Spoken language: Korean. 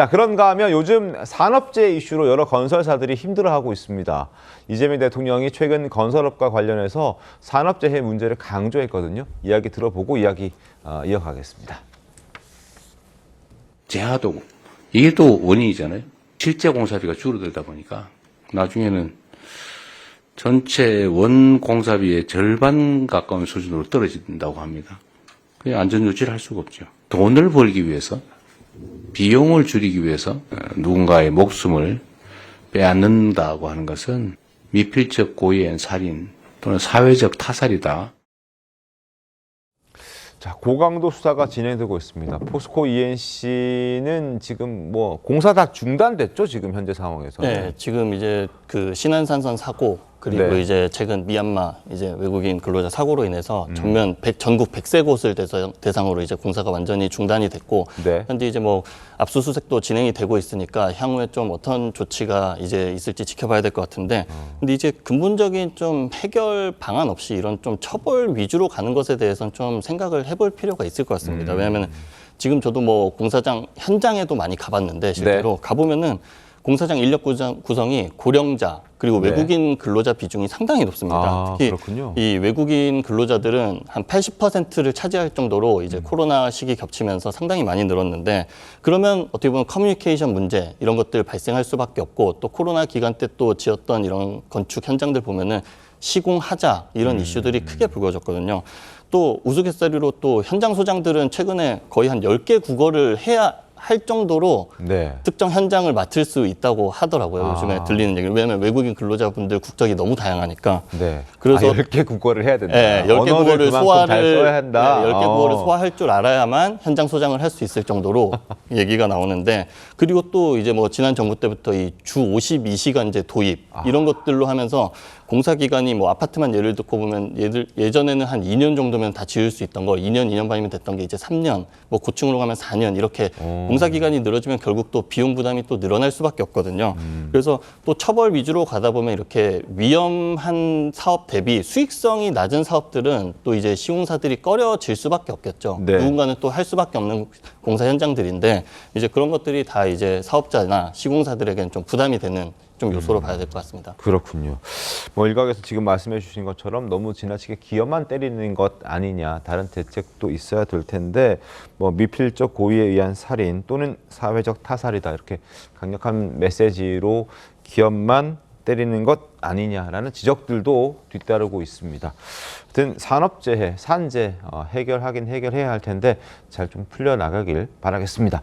자, 그런가 하면 요즘 산업재 이슈로 여러 건설사들이 힘들어하고 있습니다. 이재명 대통령이 최근 건설업과 관련해서 산업재해 문제를 강조했거든요. 이야기 들어보고 이야기 어, 이어가겠습니다. 재하도 이게 또 원인이잖아요. 실제 공사비가 줄어들다 보니까 나중에는 전체 원 공사비의 절반 가까운 수준으로 떨어진다고 합니다. 그 안전 유지를 할 수가 없죠. 돈을 벌기 위해서 비용을 줄이기 위해서 어, 누군가의 목숨을 빼앗는다고 하는 것은 미필적 고의엔 살인 또는 사회적 타살이다. 자, 고강도 수사가 진행되고 있습니다. 포스코 ENC는 지금 뭐 공사 다 중단됐죠, 지금 현재 상황에서. 네, 지금 이제 그 신안산선 사고 그리고 네. 이제 최근 미얀마 이제 외국인 근로자 사고로 인해서 음. 전면 백- 전국 100세 곳을 대상, 대상으로 이제 공사가 완전히 중단이 됐고 네. 현재 이제 뭐 압수수색도 진행이 되고 있으니까 향후에 좀 어떤 조치가 이제 있을지 지켜봐야 될 것 같은데 어. 근데 이제 근본적인 좀 해결 방안 없이 이런 좀 처벌 위주로 가는 것에 대해서는 좀 생각을 해볼 필요가 있을 것 음. 같습니다. 왜냐하면 지금 저도 뭐 공사장 현장에도 많이 가봤는데 실제로 네. 가보면은 공사장 인력 구성, 구성이 고령자 그리고 네. 외국인 근로자 비중이 상당히 높습니다. 아, 특히 그렇군요. 이 외국인 근로자들은 한 80%를 차지할 정도로 음. 이제 코로나 시기 겹치면서 상당히 많이 늘었는데 그러면 어떻게 보면 커뮤니케이션 문제 이런 것들 발생할 수밖에 없고 또 코로나 기간 때 또 지었던 이런 건축 현장들 보면은 시공하자 이런 음. 이슈들이 크게 불거졌거든요. 또 우스갯소리로 또 현장 소장들은 최근에 거의 한 10개 국어를 해야 할 정도로 네. 특정 현장을 맡을 수 있다고 하더라고요. 아. 요즘에 들리는 얘기. 왜냐하면 외국인 근로자분들 국적이 너무 다양하니까. 네. 그래서- 아, 10개 국어를 해야 된다. 예, 10개 언어를 국어를 소화를 잘 써야 한다. 예, 10개 어. 국어를 소화할 줄 알아야만 현장 소장을 할 수 있을 정도로 얘기가 나오는데 그리고 또 이제 뭐 지난 정부 때부터 이 주 52시간제 도입 아. 이런 것들로 하면서 공사 기간이 뭐 아파트만 예를 듣고 보면 예들, 예전에는 한 2년 정도면 다 지을 수 있던 거 2년 2년 반이면 됐던 게 이제 3년 뭐 고층으로 가면 4년 이렇게 어. 공사 기간이 늘어지면 결국 또 비용 부담이 또 늘어날 수밖에 없거든요. 음. 그래서 또 처벌 위주로 가다 보면 이렇게 위험한 사업 대비 수익성이 낮은 사업들은 또 이제 시공사들이 꺼려질 수밖에 없겠죠. 네. 누군가는 또 할 수밖에 없는 공사 현장들인데 이제 그런 것들이 다 이제 사업자나 시공사들에게는 좀 부담이 되는 좀 요소로 봐야 될 것 같습니다. 그렇군요. 뭐 일각에서 지금 말씀해 주신 것처럼 너무 지나치게 기업만 때리는 것 아니냐 다른 대책도 있어야 될 텐데 뭐 미필적 고의에 의한 살인 또는 사회적 타살이다 이렇게 강력한 메시지로 기업만 때리는 것 아니냐라는 지적들도 뒤따르고 있습니다. 하여튼 산업재해, 산재 어, 해결하긴 해결해야 할 텐데 잘 좀 풀려 나가길 바라겠습니다.